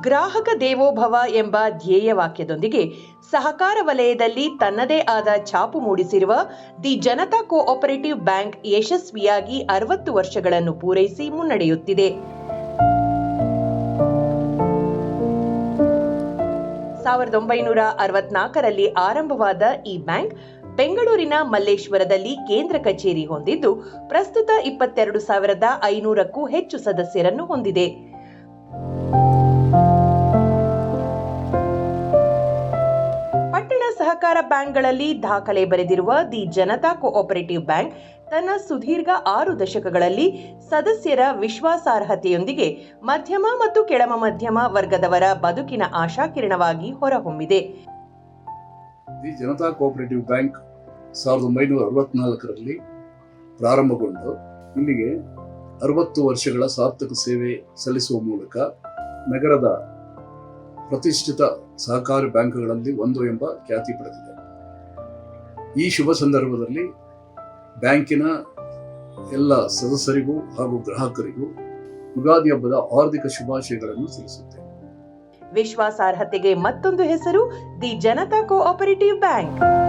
ಗ್ರಾಹಕ ದೇವೋಭವ ಎಂಬ ಧ್ಯೇಯ ವಾಕ್ಯದೊಂದಿಗೆ ಸಹಕಾರ ವಲಯದಲ್ಲಿ ತನ್ನದೇ ಆದ ಛಾಪು ಮೂಡಿಸಿರುವ ದಿ ಜನತಾ ಕೋಆಪರೇಟಿವ್ ಬ್ಯಾಂಕ್ ಯಶಸ್ವಿಯಾಗಿ ಅರವತ್ತು ವರ್ಷಗಳನ್ನು ಪೂರೈಸಿ ಮುನ್ನಡೆಯುತ್ತಿದೆ. ಸಾವಿರದ ಒಂಬೈನೂರ ಅರವತ್ನಾಲ್ಕರಲ್ಲಿ ಆರಂಭವಾದ ಈ ಬ್ಯಾಂಕ್ ಬೆಂಗಳೂರಿನ ಮಲ್ಲೇಶ್ವರದಲ್ಲಿ ಕೇಂದ್ರ ಕಚೇರಿ ಹೊಂದಿದ್ದು, ಪ್ರಸ್ತುತ ಇಪ್ಪತ್ತೆರಡು ಸಾವಿರದ ಐನೂರಕ್ಕೂ ಹೆಚ್ಚು ಸದಸ್ಯರನ್ನು ಹೊಂದಿದೆ. ಪಟ್ಟಣ ಸಹಕಾರ ಬ್ಯಾಂಕ್ಗಳಲ್ಲಿ ದಾಖಲೆ ಬರೆದಿರುವ ದಿ ಜನತಾ ಕೋಆಪರೇಟಿವ್ ಬ್ಯಾಂಕ್, ತನ್ನ ಸುದೀರ್ಘ ಆರು ದಶಕಗಳಲ್ಲಿ ಸದಸ್ಯರ ವಿಶ್ವಾಸಾರ್ಹತೆಯೊಂದಿಗೆ ಮಧ್ಯಮ ಮತ್ತು ಕೆಳಮ ಮಧ್ಯಮ ವರ್ಗದವರ ಬದುಕಿನ ಆಶಾಕಿರಣವಾಗಿ ಹೊರಹೊಮ್ಮಿದೆ. ದಿ ಜನತಾ ಕೋಆಪರೇಟಿವ್ ಬ್ಯಾಂಕ್ ಸಾವಿರದ ಒಂಬೈನೂರ ಅರವತ್ನಾಲ್ಕರಲ್ಲಿ ಪ್ರಾರಂಭಗೊಂಡು ಇಲ್ಲಿಗೆ ಅರವತ್ತು ವರ್ಷಗಳ ಸಾರ್ಥಕ ಸೇವೆ ಸಲ್ಲಿಸುವ ಮೂಲಕ ನಗರದ ಪ್ರತಿಷ್ಠಿತ ಸಹಕಾರಿ ಬ್ಯಾಂಕ್ಗಳಲ್ಲಿ ಒಂದು ಎಂಬ ಖ್ಯಾತಿ ಪಡೆದಿದೆ. ಈ ಶುಭ ಸಂದರ್ಭದಲ್ಲಿ ಬ್ಯಾಂಕಿನ ಎಲ್ಲ ಸದಸ್ಯರಿಗೂ ಹಾಗೂ ಗ್ರಾಹಕರಿಗೂ ಯುಗಾದಿ ಹಬ್ಬದ ಹಾರ್ದಿಕ ಶುಭಾಶಯಗಳನ್ನು ಸಲ್ಲಿಸುತ್ತೇನೆ. ವಿಶ್ವಾಸಾರ್ಹತೆಗೆ ಮತ್ತೊಂದು ಹೆಸರು ದಿ ಜನತಾ ಕೋಆಪರೇಟಿವ್ ಬ್ಯಾಂಕ್.